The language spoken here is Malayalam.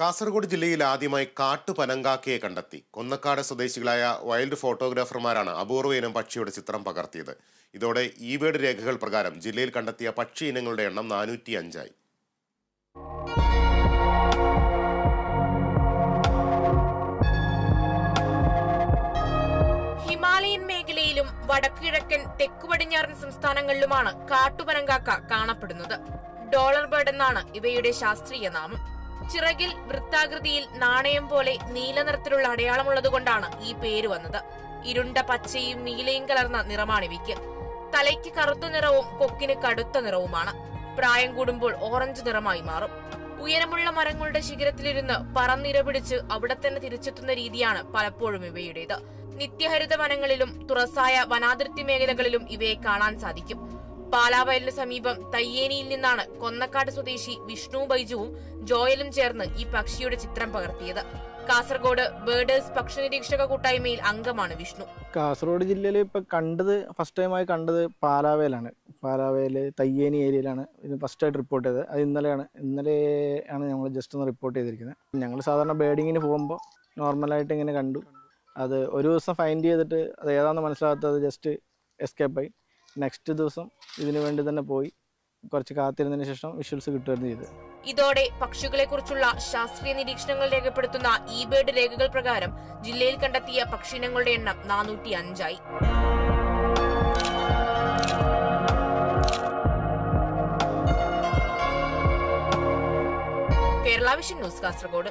കാസർഗോഡ് ജില്ലയിൽ ആദ്യമായി കാട്ടുപനങ്കാക്കയെ കണ്ടെത്തി. കൊന്നക്കാട് സ്വദേശികളായ വൈൽഡ് ഫോട്ടോഗ്രാഫർമാരാണ് അപൂർവ ഇനം പക്ഷിയുടെ ചിത്രം പകർത്തിയത്. ഇതോടെ ഈ ബേഡ് രേഖകൾ പ്രകാരം ജില്ലയിൽ കണ്ടെത്തിയ പക്ഷി ഇനങ്ങളുടെ എണ്ണം നാനൂറ്റി അഞ്ചായി ഹിമാലയൻ മേഖലയിലും വടക്കുകിഴക്കൻ തെക്കു പടിഞ്ഞാറൻ സംസ്ഥാനങ്ങളിലുമാണ് കാട്ടുപനങ്കാക്ക കാണപ്പെടുന്നത്. ഡോളർ ബേർഡ് എന്നാണ് ഇവയുടെ ശാസ്ത്രീയ നാമം. ചിറകിൽ വൃത്താകൃതിയിൽ നാണയം പോലെ നീലനിറത്തിലുള്ള അടയാളമുള്ളതുകൊണ്ടാണ് ഈ പേര് വന്നത്. ഇരുണ്ട പച്ചയും നീലയും കലർന്ന നിറമാണ് ഇവയ്ക്ക്. തലയ്ക്ക് കറുത്ത നിറവും കൊക്കിന് കടുത്ത നിറവുമാണ്. പ്രായം കൂടുമ്പോൾ ഓറഞ്ച് നിറമായി മാറും. ഉയരമുള്ള മരങ്ങളുടെ ശിഖരത്തിലിരുന്ന് പറന്നിരപിടിച്ച് അവിടെ തന്നെ തിരിച്ചെത്തുന്ന രീതിയാണ് പലപ്പോഴും ഇവയുടേത്. നിത്യഹരിത വനങ്ങളിലും തുറസായ വനാതിർത്തി മേഖലകളിലും ഇവയെ കാണാൻ സാധിക്കും. പാലാവയലിന് സമീപം തയ്യേനിയിൽ നിന്നാണ് കൊന്നക്കാട് സ്വദേശി വിഷ്ണു ബൈജുവും ജോയലും ചേർന്ന് ഈ പക്ഷിയുടെ ചിത്രം പകർത്തിയത്. കാസർഗോഡ് ബേർഡേഴ്സ് പക്ഷി നിരീക്ഷക കൂട്ടായ്മയിൽ അംഗമാണ് വിഷ്ണു. കാസർഗോഡ് ജില്ലയിൽ ഇപ്പൊ കണ്ടത് ഫസ്റ്റ് ടൈമായി കണ്ടത് പാലാവേലാണ് പാലാവേൽ തയ്യേനി ഏരിയയിലാണ് ഇത് ഫസ്റ്റ് ആയിട്ട് റിപ്പോർട്ട് ചെയ്തത്. അത് ഇന്നലെയാണ്. ഇന്നലെ ആണ് ഞങ്ങൾ ജസ്റ്റ് ഒന്ന് റിപ്പോർട്ട് ചെയ്തിരിക്കുന്നത്. ഞങ്ങൾ സാധാരണ ബേഡിങ്ങിന് പോകുമ്പോൾ നോർമലായിട്ട് ഇങ്ങനെ കണ്ടു. അത് ഒരു ദിവസം ഫൈൻഡ് ചെയ്തിട്ട് അത് ഏതാണെന്ന് മനസ്സിലാകാത്തത് ജസ്റ്റ് എസ്കേപ്പായി നെക്സ്റ്റ് ദിവസം ഇതിനു വേണ്ടി തന്നെ പോയി കുറച്ച് കാത്തിരുന്നതിന് ശേഷം വിഷ്വൽസ് കിട്ടുമായിരുന്നു ചെയ്തത്. ഇതോടെ പക്ഷികളെ കുറിച്ചുള്ള ശാസ്ത്രീയ നിരീക്ഷണങ്ങൾ രേഖപ്പെടുത്തുന്ന ഇ ബേർഡ് രേഖകൾ പ്രകാരം ജില്ലയിൽ കണ്ടെത്തിയ പക്ഷിനങ്ങളുടെ എണ്ണം നാനൂറ്റി അഞ്ചായി. Kerala vision news Kasaragod.